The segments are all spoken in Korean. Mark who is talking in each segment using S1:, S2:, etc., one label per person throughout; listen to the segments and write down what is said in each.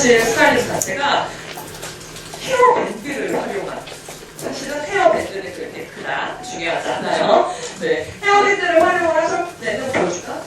S1: 원하시는 스타일리스트 자체가 헤어 밴드를 활용한 사실은 헤어 밴드는 그렇게 크다 중요하지 않아요. 네, 헤어 밴드를 활용을 하셨을 때는 보여줄까?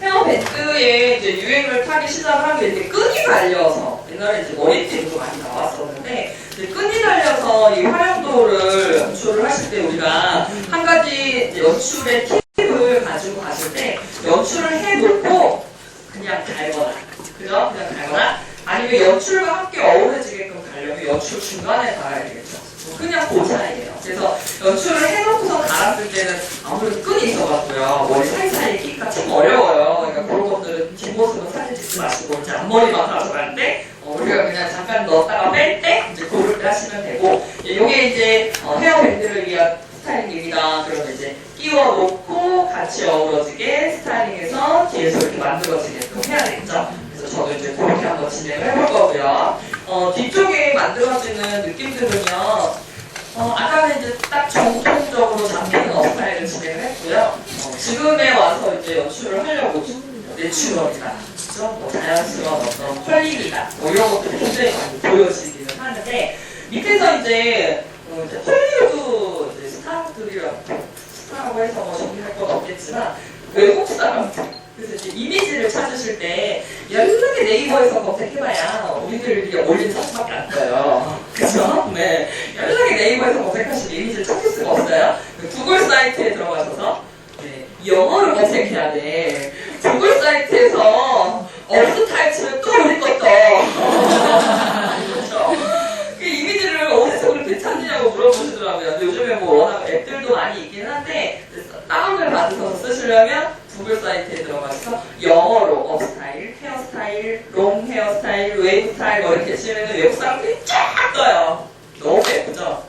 S1: 헤어 밴드의 이제 유행을 타기 시작한 게 이렇게 끈이 달려서 옛날에 이제 머리띠도 많이 나왔었는데 이제 끈이 달려서 이 활용도를 연출을 하실 때 우리가 한 가지 이제 연출의 팁을 가지고 가실 때 연출을 해놓고 그냥 달거나 그죠? 그냥 달거나 아니면 연출과 함께 어우러지게끔 가려면 연출 중간에 달아야 되겠죠. 그냥 그 사이예요. 그래서 연출을 해놓고서 갈았을 때는 아무래도 끈이 있어갖고요. 머리 사이사이에 끼기가 참 어려워요. 그러니까 그런 것들은 뒷모습은 사진 찍지 마시고 이제 앞머리만 가져갈 때 어, 우리가 그냥 잠깐 넣었다가 뺄 때 이제 때 하시면 되고 이게 이제 어, 헤어밴드를 위한 스타일링입니다. 그러면 이제 끼워놓고 같이 어우러지게 스타일링해서 뒤에서 이렇게 만들어지게끔 해야 되겠죠. 저도 이제 그렇게 한번 진행을 해볼 거고요. 어, 뒤쪽에 만들어지는 느낌들은요. 어, 아까는 이제 딱 정통적으로 잡히는 어스타일을 진행을 했고요. 어, 지금에 와서 이제 연출을 하려고 내추럴이다. 뭐 자연스러운 어떤 컬링이다. 뭐 이런 것들이 굉장히 많이 보여지기는 하는데, 밑에서 이제, 어, 이제 헐리우드 스타들이라고, 스타라고 해서 뭐 정리할 건 없겠지만, 외국 사람들. 그래서 이제 이미지를 찾으실 때, 연락에 네이버에서 검색해봐야 우리들이 올린 사진밖에 안 떠요. 그죠? 네. 연락에 네이버에서 검색하시면 이미지를 찾을 수가 없어요. 그 구글 사이트에 들어가셔서 네, 영어로 검색해야 돼. 구글 사이트에서 어스 치면 또 우리 것도. 그렇죠? 그 이미지를 어디서 그렇게 찾느냐고 물어보시더라고요. 요즘에 뭐 워낙 앱들도 많이 있긴 한데 다운을 받으셔서 쓰시려면 구글 사이트에 들어가서 영어로 업 스타일, 헤어 스타일, 롱 헤어 스타일, 웨이브 스타일 뭐 이렇게 치면 외국 사람들이 쫙 떠요. 너무 예쁘죠?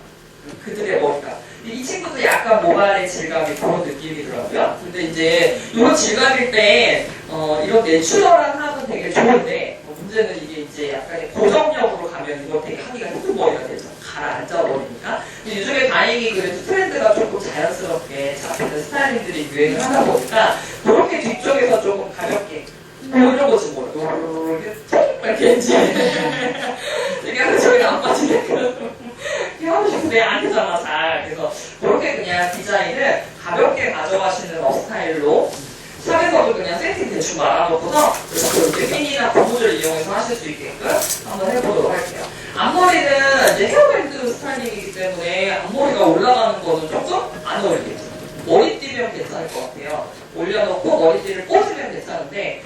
S1: 그들의 머리가. 이 친구도 약간 모발의 질감이 그런 느낌이더라고요. 근데 이제 이런 질감일 때 어, 이런 내추럴한 합은 되게 좋은데 어, 문제는 이게 이제 약간의 고정력으로 가면 이거 되게 하기가 힘든 머리가 되죠. 가라앉아 버리니까. 요즘에 다행히 그래도 트렌드가 조금 자연스럽게 잡히는 스타일링들이 유행을 하다 보니까 뒤쪽에서 조금 가볍게 뭐 이런 거지 뭐 이렇게 이렇게 이제 되게 하는 소리안 빠지네 이렇게 하고 싶은데 안 되잖아 잘. 그래서 그렇게 그냥 디자인을 가볍게 가져가시는 어 스타일로 샵에서도 그냥 세팅 대충 말아놓고서 그렇게 핀이나 고무줄 이용해서 하실 수 있게끔 한번 해보도록 할게요. 앞머리는 이제 헤어밴드 스타일링이기 때문에 앞머리가 올라가는 거는 조금 안 어울리겠죠. 머리띠면 괜찮을 것 같아요. 올려놓고 머리띠를 꽂으면 괜찮은데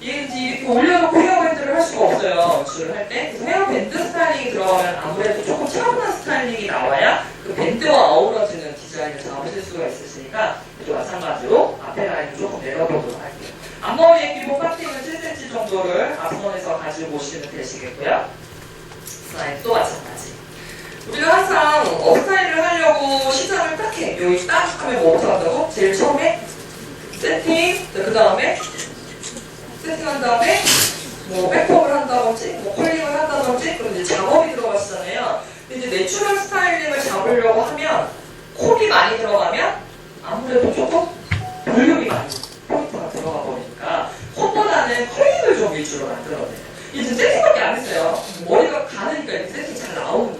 S1: 이게 이제 이렇게 올려놓고 헤어밴드를 할 수가 없어요. 연출을 할 때. 그래서 헤어밴드 스타일링이 들어가면 아무래도 조금 차분한 스타일링이 나와야 그 밴드와 어우러지는 디자인을 잡으실 수가 있으시니까 또 마찬가지로 앞에 라인을 조금 내려보도록 할게요. 앞머리의 기본 파팅은 7cm 정도를 앞선에서 가지고 오시면 되시겠고요. 라인 또 마찬가지. 우리가 항상 업스타일을 하려고 시작을 딱 해. 여기 딱 하면 뭐부터 한다고? 제일 처음에 세팅, 그 다음에 세팅한 다음에 뭐 백업을 한다든지 뭐 컬링을 한다든지 그럼 이제 작업이 들어가시잖아요. 근데 이제 내추럴 스타일링을 잡으려고 하면 콜이 많이 들어가면 아무래도 조금 볼륨이 많이 포인트가 들어가 버리니까 콜보다는 컬링을 좀 위주로 만들어내요. 이제 세팅밖에 안 했어요. 머리가 가느니까 이제 세팅 잘 나오는 거야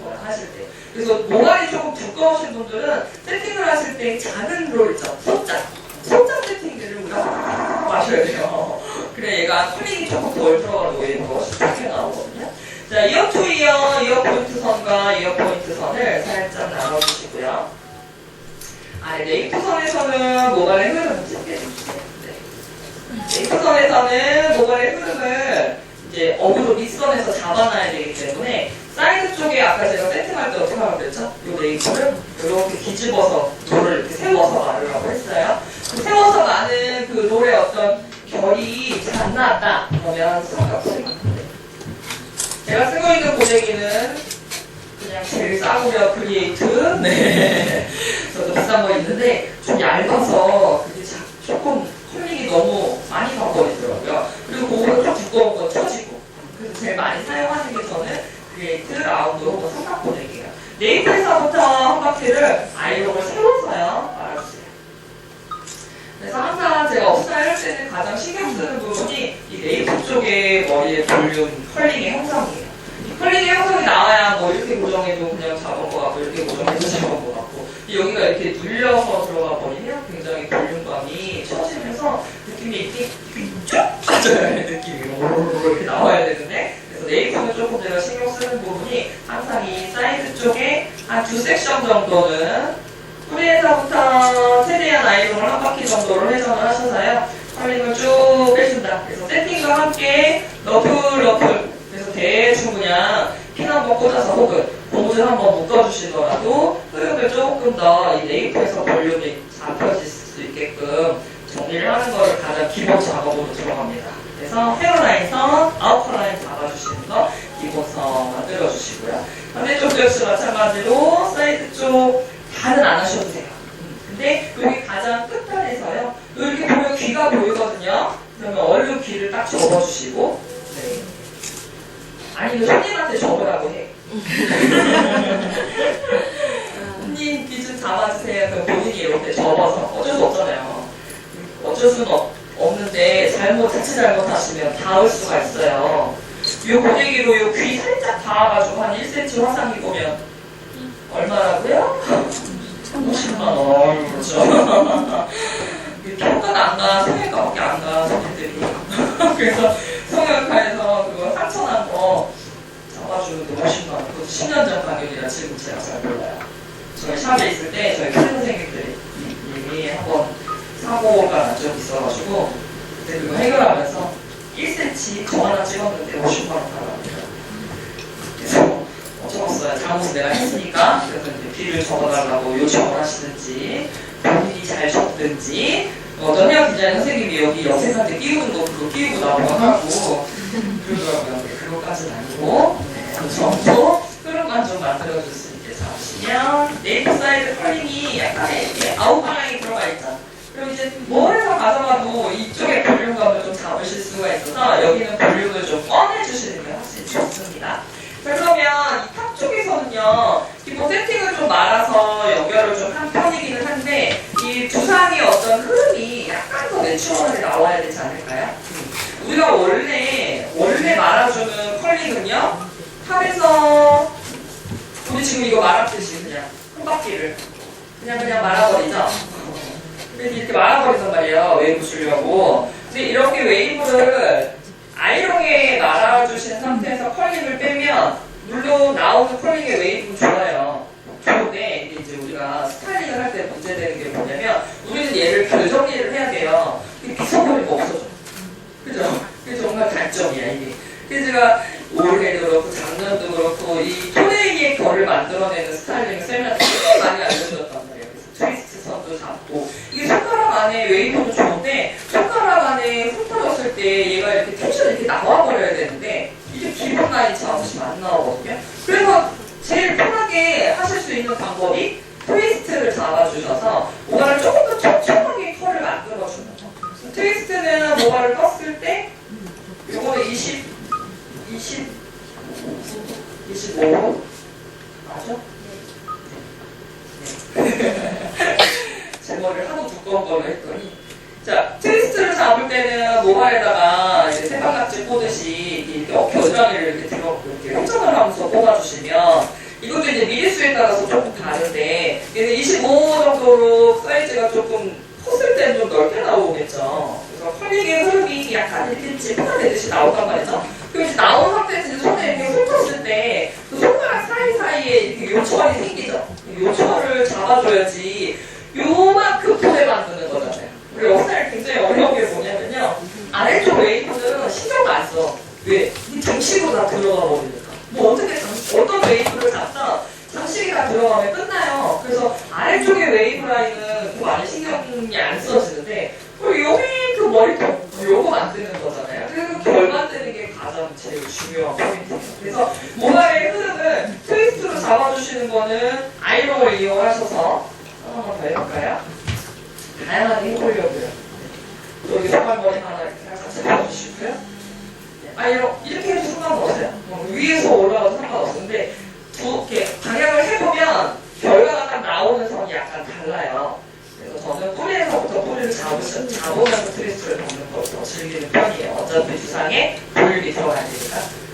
S1: 하실 때. 그래서 모발이 조금 두꺼우신 분들은 세팅을 하실 때 작은 롤 있죠. 손자. 손자 세팅들을 우리가 마셔야 돼요. 그래 얘가 쿨링이 조금 덜 들어가도 얘가 쉽게 나오거든요. 자, 이어 투 이어, 이어 포인트 선과 이어 포인트 선을 살짝 나눠주시고요. 아, 네이프 선에서는 모발의 흐름을 찍게 해주세요. 네. 네이프 선에서는 모발의 흐름을 이제 어그로 밑선에서 잡아놔야 되기 때문에 사이드 쪽에 아까 제가 세팅할 때 어떻게 하면 됐죠? 이 네이프를 이렇게 뒤집어서 롤을 이렇게 세워서 마르라고 했어요. 그 세워서 마는 그 롤의 어떤 결이 잘 안 나왔다 그러면 상관없어요. 네. 제가 쓰고 있는 고데기는 그냥 제일 싸구려 크리에이트 네. 저도 비싼 거 있는데 좀 얇아서 그게 자- 조금 컬링이 너무 많이 가버리더라고요. 그리고 그거는 좀 두꺼운 거 쳐지고 그래서 제일 많이 사용하는 게 저는 크리에이트 라운드 혹은 삼각 고데기예요. 네이트에서부터 한 바퀴를 아이롱을 세워서요 말아주세요. 그래서 항상 제가 업스타일 할 때는 가장 신경 쓰는 부분이 이 네이프 쪽에 머리의 볼륨 컬링의 형상이에요. 이 컬링의 형상이 나와야 뭐 이렇게 고정해도 그냥 잡은 것 같고 이렇게 고정해도 잡은 것 같고 이 여기가 이렇게 눌려서 들어가 버리면 굉장히 볼륨감이 처지면서 느낌이 이렇게 쭉 빠져야 할 느낌이 이렇게 나와야 되는데 네이프는 조금 제가 신경 쓰는 부분이 항상 이 사이드 쪽에 한 두 섹션 정도는 프리에서부터 최대한 아이롱을 한 바퀴 정도로 회전을 하셔서요. 컬링을 쭉 빼준다. 그래서 세팅과 함께 러플 러플. 그래서 대충 그냥 핀 한 번 꽂아서 혹은 고무줄 한 번 묶어주시더라도 흐름을 조금 더 이 네이프에서 볼륨이 잡혀질 수 있게끔 정리를 하는 거를 가장 기본 작업으로 들어갑니다. 그래서 헤어라인선, 아웃라인 마찬가지로 사이드 쪽 다는 안 하셔도 돼요. 음, 근데 여기 가장 끝단에서요. 이렇게 보면 귀가 보이거든요. 그러면 얼른 귀를 딱 접어주시고 네. 아니면 손님한테 접으라고 해. 손님 귀 좀 잡아주세요. 그럼 본인이 이렇게 접어서 어쩔 수 없잖아요. 어쩔 수는 없, 없는데 잘못 자칫 잘못하시면 닿을 수가 있어요. 이 고데기로 이 귀 살짝 닿아가지고 한 1cm 화상이 보면 얼마라고요? 50만 원. 그렇죠. 이 평가가 안 가, 성형외과밖에 안 가, 선생님들이. 그래서 성형외과에서 그거 상처난 거 잡아주는 게 50만 원. 그것도 10년 전 가격이라 지금 제가 잘 몰라요. 저희 샵에 있을 때 저희 큰 선생님들이 이미 한번 사고가 난 적이 있어가지고 그때 그거 해결하면서 1cm 저 하나 찍었는데 50만 원. 그래서 잘못 내가 했으니까 그래서 이제 비를 적어달라고 요청을 하시든지 본인이 잘 적든지 어떤 헤어 디자인 선생님이 여기 여색한테 끼우는 거 그거 끼우고 나오고 하고 그러더라고요. 근데 그것까지는 아니고 네, 그 정도 흐름만 좀 만들어줄 수 있게 잡으시면 네이프 사이드 컬링이 약간의 이렇게 아웃라인이 들어가 있죠. 그럼 이제 뭘해서 가져가도 이쪽에 볼륨감을 좀 잡으실 수가 있어서 여기는 볼륨을 좀 꺼내주시는 게 확실히 좋습니다. 자, 그러면 쪽에서는요, 기본 세팅을 좀 말아서 연결을 좀 한 편이기는 한데, 이 두상의 어떤 흐름이 약간 더 내추럴하게 나와야 되지 않을까요? 음. 우리가 원래, 원래 말아주는 컬링은요, 탑에서, 우리 지금 이거 말았듯이 그냥, 한 바퀴를. 그냥 그냥 말아버리죠? 그래서 이렇게 말아버린단 말이에요, 웨이브 주려고. 근데 이렇게 웨이브를 아이롱에 말아주신 상태에서 컬링을 빼면 물론 나오는 컬링의 웨이브는 좋아요. 좋은데 이제 우리가 스타일링을 할 때 문제되는 게 뭐냐면 우리는 얘를 결 정리를 해야 돼요. 이게 비춰버리고 없어져. 그죠? 그게 정말 단점이야 이게. 그래서 제가 올해도 그렇고 작년도 그렇고 이 토네이의 결을 만들어내는 스타일링을 세미나 되게 많이 알려주었단 말이에요. 그래서 트위스트 선도 잡고 이게 손가락 안에 웨이브도 좋은데 손가락 안에 훑어졌을 때 얘가 이렇게 텐션이 이렇게 나와버려야 되는데 이게 기본 라인 잡으시면 안. 그래서 하실 수 있는 방법이 트위스트를 잡아주셔서 모발을 조금 더 촘촘하게 컬을 만들어주는 거. 트위스트는 모발을 떴을 때 요거는 20, 20, 25 맞아? 제 머리를 하도 두꺼운 걸로 했더니 자 트위스트를 잡을 때는 모발에다가 이제 세방낙지 꽂듯이 이렇게 어깨 어장이를 이렇게 들어 이렇게 회전을 하면서 꽂아주시면 이것도 이제 미리수에 따라서 조금 다른데 얘는 25 정도로 사이즈가 조금 컸을 때는 좀 넓게 나오겠죠. 그래서 컬링의 흐름이 약간 이렇게 찌푸려내듯이 나온단 말이죠. 그럼 이제 나온 상태에서 이제 손에 이렇게 훑었을 때 그 손가락 사이사이에 이렇게 요철이 생기죠. 요철을 잡아줘야지 요만큼 포대 만드는 거잖아요. 우리 역사를 굉장히 어려운 게 뭐냐면요. 아래쪽 웨이브는 신경도 안 써. 왜? 이 장식으로 다 들어가 버리니까. 뭐 어떻게 장, 어떤 웨이브를 잡다 장식이 다 들어가면 끝나요. 그래서 아래쪽의 웨이브 라인은 그 안에 신경이 안 써지는데 그리고 요만큼 머리통 요거 만드는 거잖아요. 그래서 결 만드는 게 가장 제일 중요한 포인트예요. 그래서 모발의 흐름을 트위스트로 잡아주시는 거는 아이롱을 이용하셔서 하나만 더 해볼까요? 다양하게 해보려고요. 여기 소갈머리 하나 이렇게 살짝 잡아주시고요. 네, 아이롱 이렇게 해도 상관없어요. 뭐 위에서 올라가도 상관없는데 두 이렇게 방향을 해보면 결과가 딱 나오는 선이 약간 달라요. 그래서 저는 뿌리에서부터 뿌리를 잡으시, 잡으면서 트위스트를 잡는 걸더 즐기는 편이에요. 어차피 주사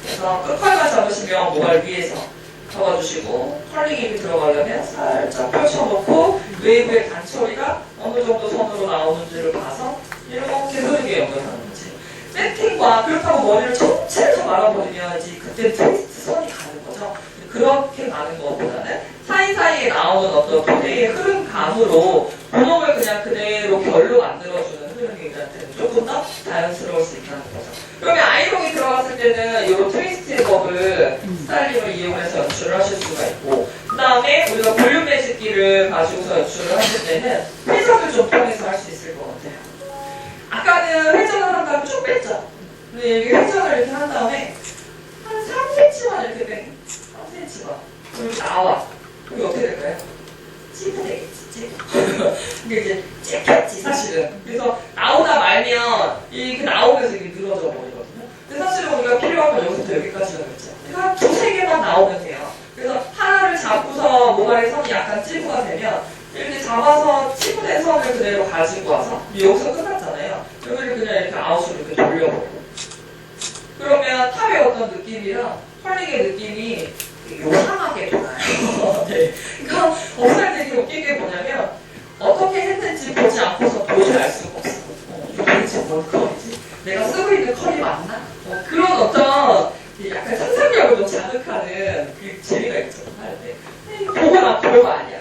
S1: 그래서 끝컬만 잡으시면 모발 위에서 잡아주시고 컬링 입이 들어가려면 살짝 펼쳐놓고 웨이브의 단처리가 어느 정도 선으로 나오는지를 봐서 이렇게 흐르게 연결하는 거지. 세팅과 그렇다고 머리를 전체를 다 말아버리면 그때 트위스트 선이 가는 거죠. 그렇게 가는 것보다는 사이사이에 나오는 어떤 토대의 흐름감으로 본업을 그냥 그대로 결로 만들어주는 흐름이 조금 더 자연스러울 수 있다는 거죠. 그러면 아이롱이 들어갔을 때는 이 트위스트의 법을 스타일링을 이용해서 연출을 하실 수가 있고 그 다음에 우리가 볼륨 매직기를 가지고서 연출을 하실 때는 회전을 좀 통해서 할 수 있을 것 같아요. 아까는 회전을 한 다음에 쭉 뺐죠. 근데 여기 회전을 이렇게 한 다음에 한 3cm만 이렇게 빼. 3cm만. 그리고 나와. 그게 어떻게 될까요? 찌푸 되겠지. 이게 이제 찝혔지, 사실은. 그래서 나오다 말면 이게 나오면서 이게 늘어져 버리거든요. 근데 사실은 우리가 필요한 건 여기서부터 여기까지라고 했죠. 그러니까 한 두세 개만 나오면 돼요. 그래서 하나를 모발의 선이 약간 찌부가 되면 이렇게 잡아서 찌부된 선을 그대로 가지고 와서 여기서 끝났잖아요. 여기를 그냥 이렇게 아웃으로 이렇게 돌려버리고. 그러면 탑의 어떤 느낌이랑 펄링의 느낌이 요상하게 돌아요. 네. 그러니까 업살 되게 웃긴 게 뭐냐면 어떻게 했는지 보지 않고서 도저히 알 수가 없어. 어, 이거 도대체 뭔 컬이지? 내가 쓰고 있는 컬이 맞나? 어, 그런 어떤 이 약간 상상력을 좀 자극하는 그 재미가 있죠. 하는데 보고 나 별거 아니야.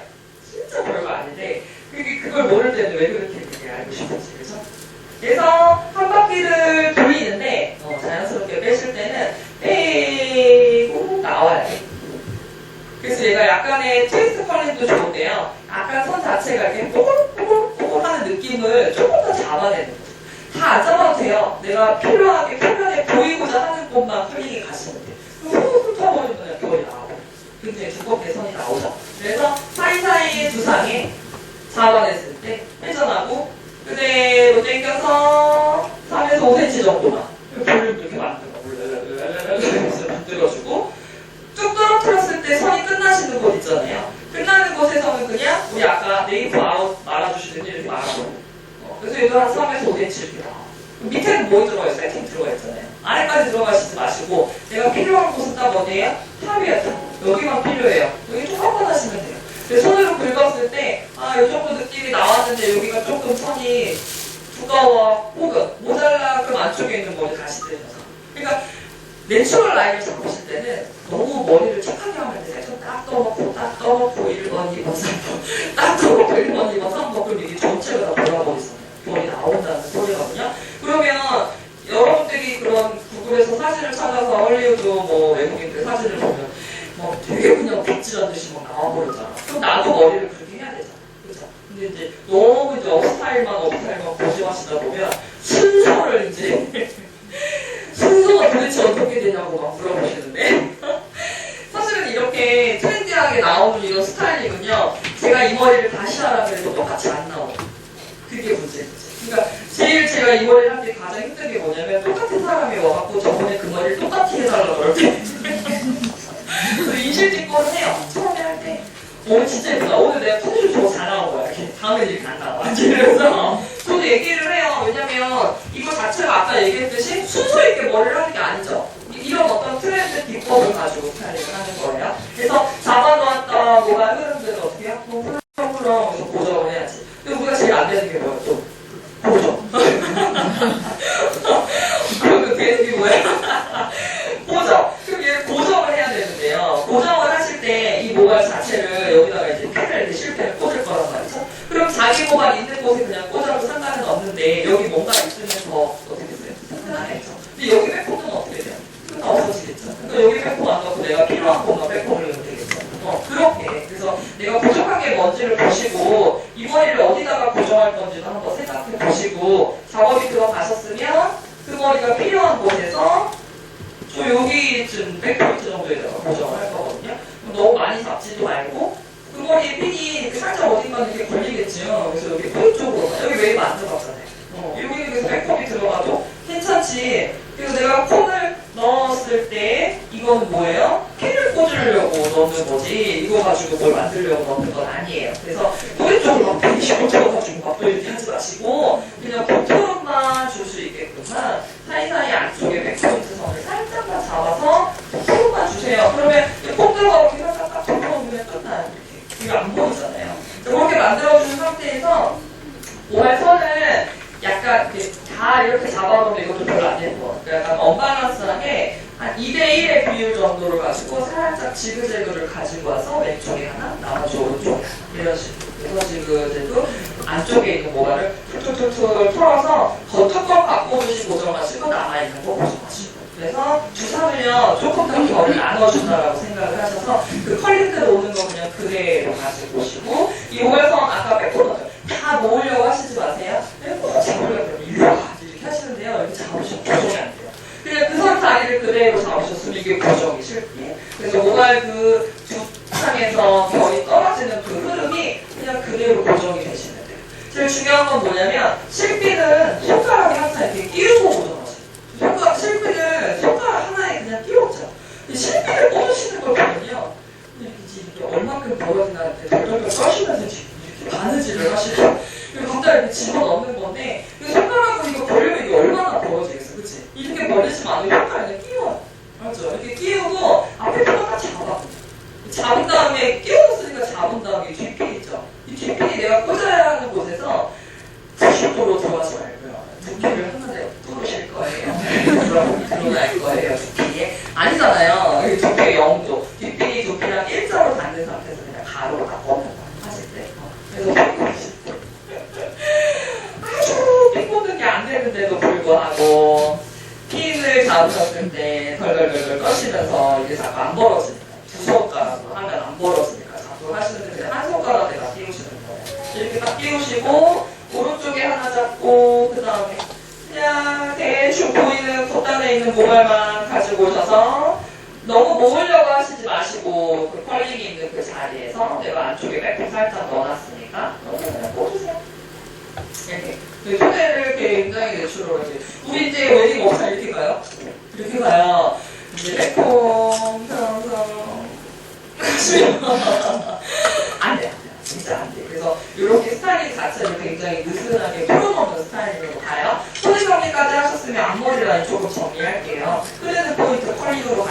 S1: 진짜 별거 아닌데 그게 그걸 모를 때는 왜 그렇게 되게 알고 싶었지, 그래서 그래서 한 바퀴를 돌리는데 어, 자연스럽게 빼실 때는 빼고 나와야 돼. 그래서 얘가 약간의 트위스트 컬링도 좋은데요. 약간 선 자체가 이렇게 뽀글뽀글뽀글 하는 느낌을 조금 더 잡아내는 거죠. 다안 잡아도 돼요. 내가 필요하게 표면에 보이고자 하는 곳만 컬링이 가시면 돼요. 훑어버리면 그냥 결이 나오고 굉장히 두껍게 선이 나오죠. 그래서 사이사이의 두상에 잡아냈을 때 회전하고 그대로 당겨서 3에서 5cm 정도만 볼륨 이렇게 만들어 만들어주고 쭉 떨어뜨렸을 때 선이 끝나시는 곳 있잖아요. 끝나는 곳에서는 그냥 우리 아까 네이버 아웃 말아주시듯이 이렇게 말아버려요. 어, 그래서 이거 한 3에서 5cm 이렇게 밑에는 뭐 들어가 있어요? 세팅 들어가 있잖아요. 아래까지 들어가시지 마시고 내가 필요한 곳은 딱 어디예요? 탑이야 탑. 여기만 필요해요. 여기 조금만 하시면 돼요. 근데 손으로 긁었을 때, 아, 이 정도 느낌이 나왔는데 여기가 조금 선이 두꺼워, 혹은 모자라, 그럼 안쪽에 있는 머리 다시 떼면서. 그러니까, 내추럴 라인을 잡으실 때는 너무 머리를 착하게 하면 안 돼요. 딱 떠놓고, 딱 떠놓고, 1번, 2번, 3번. 딱 떠놓고, 1번, 2번, 3번. 그럼 이게 전체가 다 돌아버리잖아요. 머리 나온다는 소리거든요. 그러면, 여러분들이 그런 구글에서 사진을 찾아서 헐리우드 뭐 외국인들 사진을 보면 막 되게 그냥 빗질한 듯이 막 나와버리잖아. 그럼 나도 머리를 그렇게 해야 되잖아. 그죠? 근데 이제 너무 이제 업스타일만 업스타일만 고집하시다 보면 순서를 이제 순서가 도대체 되냐고 막 물어보시는데 사실은 이렇게 트렌디하게 나오는 이런 스타일링은요 제가 이 머리를 다시 하라 그래도 똑같이 안 나와요. 그게 문제죠. 그러니까 제일 제가 이 머리를 할 때 가장 힘든 게 뭐냐면 똑같은 사람이 와갖고 저번에 그 머리를 똑같이 해달라고 그럴 때 그래서 인실직고를 해요. 처음에 할 때. 오늘 진짜 예쁘다. 오늘 내가 컨디션 저거 잘 나온 거야. 이렇게. 다음에 이렇게 안 나와. 그래서 저도 얘기를 해요. 왜냐면 이거 자체가 아까 얘기했듯이 순서 있게 머리를 하는 게 아니죠. 이- 이런 어떤 트렌드 기법을 가지고 스타일링을 하는 거예요. 그래서 잡아놓았던 뭐가 흐름들을 어떻게 하고 훌렁훌렁 해서 고정을 해야지. 근데 우리가 제일 안 되는 게 뭐야 또? 고정. 그럼 그 뒤에 게 뭐야? 고정. 그럼 얘 고정을 해야 되는데요. 고정을 하실 때 이 모발 자체를 여기다가 이제 펜을 실펜을 꽂을 거란 말이죠. 그럼 자기 모발 있는 곳에 그냥 꽂아도 상관은 없는데 여기 뭔가 있으면 더 어떻게 됐어요? 상관하겠죠. 근데 여기 백홈은 어떻게 돼요? 그럼 없어지겠죠. 그러니까 여기 백홈 안 넣고 내가 필요한 곳만 백홈을 넣으면 되겠죠. 어, 그렇게. 그래서 내가 부족하게 뭔지를 보시고 이 머리를 어디다가 고정할 건지도 한번 생각해 보시고 작업이 들어가셨으면 그 머리가 필요한 곳에서 저 여기쯤 100포인트 정도에다가 고정을 할 거거든요. 그럼 너무 많이 잡지도 말고 그 머리에 핀이 이렇게 살짝 어딘가 이렇게 걸리겠죠. 그래서 여기 포인트 쪽으로 여기 웨이브 안 들어갔잖아요. 어, 여기 그래서 백컵이 들어가도 괜찮지. 그래서 내가 콘을 넣었을 때 이건 뭐예요? 핀을 꽂으려고 넣는 거지. 이거 가지고 뭘 만들려고 넣는 건 아니에요. 그래서 꼬리 쪽으로 막막또 이렇게 하지 마시고 그냥 컨트롤만 줄 수 있게끔만 사이사이 안쪽에 백포인트 선을 살짝만 잡아서 한 2대1의 비율 정도를 가지고 살짝 지그재그를 가지고 와서 왼쪽에 하나, 나머지 오른쪽에 하나. 이런 식으로. 지그재그 안쪽에 있는 모발을 툴툴툴툴 풀어서 더 턱껏 바꿔주시 고정하시고 남아있는 거 고정하시고. 그래서 주사면 조금 더 결을 나눠준다라고 생각을 하셔서 그 컬링대로 오는 거 그냥 그대로 가지고 오시고 이 모발성 아까 빼고 다 모으려고 하시지 마세요. 빼고 잡으려고 그러면 일로 와 이렇게 하시는데요. 이렇게 잡으시면 고정이 안 돼요. 다리를 그대로 잡으셨으면 이게 고정이 쉽게. 그래서 모발 그 두상에서 결이 떨어지는 그 흐름이 그냥 그대로 고정이 되시면 돼요. 제일 중요한 건 뭐냐면 실핀은 손가락에 항상 이렇게 끼우고 고정하세요. 손가락 실핀을 손가락 하나에 그냥. 근데 실핀을 꽂으시는 걸 보면요. 이게 얼마큼 벌어지나한테 덜덜덜 떠시면서 지금 이렇게 바느질을 하시고 그리고 갑자기 이렇게 집어넣는 건데 이 손가락으로 이거 벌리면 이게 얼마나 벌어지겠어 그치? 이렇게 벌리시면 안 되고 맞죠? 이렇게 끼우고 앞에 펴다 잡아. 잡은 다음에 끼워줬으니까 잡은 다음에 뒷핀 있죠? 이 뒷핀이 내가 꽂아야 하는 곳에서 90도로 들어가지 말고요. 두피를 하나에 뚫으실 거예요. 드러날 거예요. 두피에. 아니잖아요 겉단에 있는 모발만 가지고 오셔서 너무 모으려고 하시지 마시고 그 컬링이 있는 그 자리에서 내가 안쪽에 백팩 살짝 넣어놨으니까 그냥 꽂으세요 이렇게 그 소개를 굉장히 내추럴하게 우리 이제 웨딩 업사 이렇게 가요? 이렇게 가요 이제 매콤 평성 하시면 안 돼, 안 돼. 진짜 안 돼. 그래서 이렇게 스타일링 자체를 굉장히 느슨하게 풀어놓는 스타일링으로 정리까지 하셨으면 앞머리 라인 조금 정리할게요. 흐르는 포인트 컬링으로